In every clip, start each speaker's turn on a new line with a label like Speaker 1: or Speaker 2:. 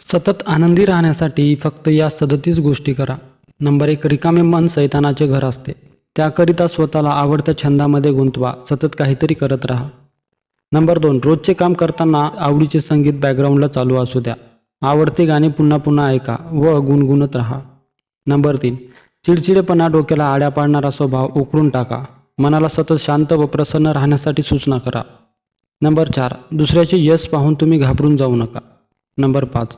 Speaker 1: सतत आनंदी राहण्यासाठी फक्त या सदतीस गोष्टी करा. नंबर एक रिकामे मन सैतानाचे घर असते. त्याकरिता स्वतःला आवडत्या छंदामध्ये गुंतवा. सतत काहीतरी करत राहा. नंबर दोन रोजचे काम करताना आवडीचे संगीत बॅकग्राऊंडला चालू असू द्या. आवडते गाणे पुन्हा पुन्हा ऐका व गुणगुणत राहा. नंबर तीन चिडचिडेपणा डोक्याला आड्या पाडणारा स्वभाव उकळून टाका. मनाला सतत शांत व प्रसन्न राहण्यासाठी सूचना करा. नंबर चार दुसऱ्याचे यश पाहून तुम्ही घाबरून जाऊ नका. नंबर पाच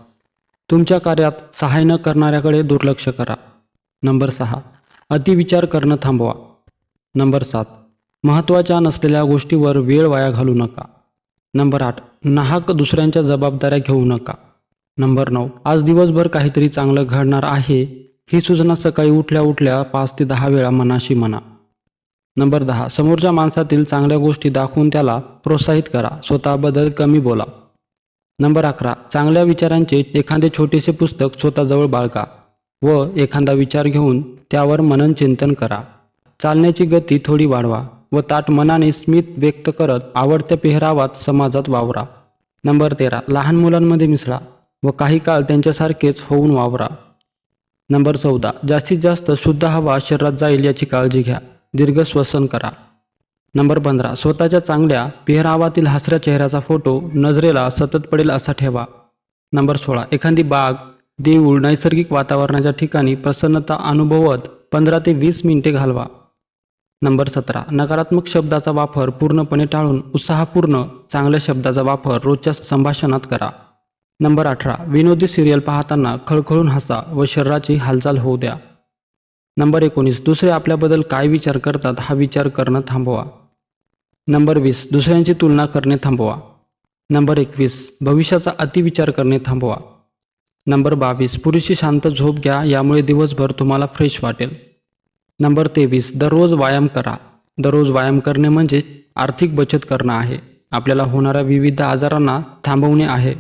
Speaker 1: तुमच्या कार्यात सहाय्य न करणाऱ्याकडे दुर्लक्ष करा. नंबर सहा. अतिविचार करणं थांबवा. नंबर सात. महत्त्वाच्या नसलेल्या गोष्टीवर वेळ वाया घालू नका. नंबर आठ. नाहक दुसऱ्यांच्या जबाबदाऱ्या घेऊ नका. नंबर नऊ. आज दिवसभर काहीतरी चांगलं घडणार आहे ही सूचना सकाळी उठल्या उठल्या पाच ते दहा वेळा मनाशी म्हणा. नंबर दहा. समोरच्या माणसातील चांगल्या गोष्टी दाखवून त्याला प्रोत्साहित करा. स्वतःबद्दल कमी बोला. नंबर अकरा चांगल्या विचारांचे एखादे छोटेसे पुस्तक स्वतःजवळ बाळगा व एखादा विचार घेऊन त्यावर मनन चिंतन करा. चालण्याची गती थोडी वाढवा व ताट मनाने स्मित व्यक्त करत आवडत्या पेहरावात समाजात वावरा. नंबर तेरा लहान मुलांमध्ये मिसळा व काही काळ त्यांच्यासारखेच होऊन वावरा. नंबर चौदा जास्तीत जास्त शुद्ध हवा शरीरात जाईल याची काळजी घ्या. दीर्घ श्वसन करा. नंबर पंधरा स्वतःच्या चांगल्या पेहरावातील हसऱ्या चेहऱ्याचा फोटो नजरेला सतत पडेल असा ठेवा. नंबर सोळा एखादी बाग देऊळ नैसर्गिक वातावरणाच्या ठिकाणी प्रसन्नता अनुभवत पंधरा ते वीस मिनिटे घालवा. नंबर सतरा नकारात्मक शब्दाचा वापर पूर्णपणे टाळून उत्साहपूर्ण चांगल्या शब्दाचा वापर रोजच्या संभाषणात करा. नंबर अठरा विनोदी सिरियल पाहताना खळखळून हसा व शरीराची हालचाल होऊ द्या. नंबर एकोणीस दुसरे आपल्याबद्दल काय विचार करतात हा विचार करणं थांबवा. नंबर वीस दुसऱ्यांची तुलना करणे थांबवा. नंबर एकवीस भविष्याचा अतिविचार करणे थांबवा. नंबर बावीस पुरेशी शांत झोप घ्या यामुळे दिवसभर तुम्हाला फ्रेश वाटेल. नंबर तेवीस दररोज व्यायाम करा. दररोज व्यायाम करणे म्हणजे आर्थिक बचत करणं आहे. आपल्याला होणाऱ्या विविध आजारांना थांबवणे आहे.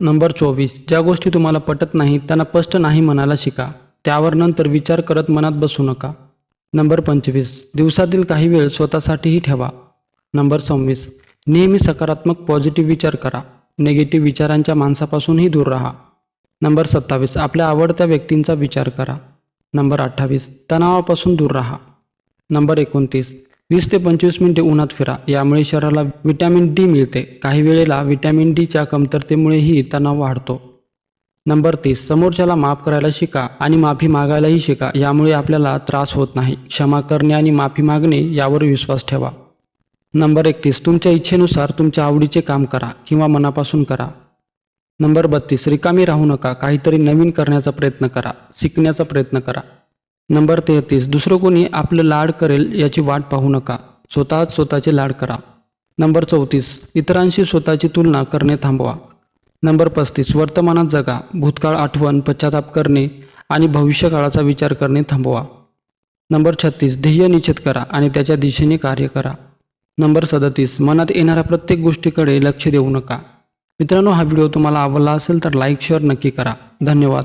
Speaker 1: नंबर चोवीस ज्या गोष्टी तुम्हाला पटत नाही त्यांना स्पष्ट नाही म्हणायला शिका. त्यावर नंतर विचार करत मनात बसू नका. नंबर पंचवीस दिवसातील काही वेळ स्वतःसाठीही ठेवा. नंबर सव्वीस. नेहमी सकारात्मक पॉझिटिव्ह विचार करा. निगेटिव्ह विचारांच्या माणसापासूनही दूर राहा. नंबर सत्तावीस. आपल्या आवडत्या व्यक्तींचा विचार करा. नंबर अठ्ठावीस. तणावापासून दूर राहा. नंबर एकोणतीस. वीस ते पंचवीस मिनिटे उन्हात फिरा. यामुळे शरीराला विटॅमिन डी मिळते. काही वेळेला व्हिटॅमिन डीच्या कमतरतेमुळेही तणाव वाढतो. नंबर तीस. समोरच्याला माफ करायला शिका आणि माफी मागायलाही शिका. यामुळे आपल्याला त्रास होत नाही. क्षमा करणे आणि माफी मागणे यावर विश्वास ठेवा. नंबर एकतीस तुमच्या इच्छेनुसार तुमच्या आवडीचे काम करा किंवा मनापासून करा. नंबर बत्तीस रिकामी राहू नका काहीतरी नवीन करण्याचा प्रयत्न करा शिकण्याचा प्रयत्न करा. नंबर तेहतीस दुसरं कोणी आपलं लाड करेल याची वाट पाहू नका स्वतःच स्वतःचे लाड करा. नंबर चौतीस इतरांशी स्वतःची तुलना करणे थांबवा. नंबर पस्तीस वर्तमानात जगा भूतकाळ आठवण पश्चाताप करणे आणि भविष्यकाळाचा विचार करणे थांबवा. नंबर छत्तीस ध्येय निश्चित करा आणि त्याच्या दिशेने कार्य करा. नंबर सदतीस. मनात येणाऱ्या प्रत्येक गोष्टीकडे लक्ष देऊ नका. मित्रांनो हा व्हिडिओ तुम्हाला आवडला असेल तर लाईक शेअर नक्की करा. धन्यवाद.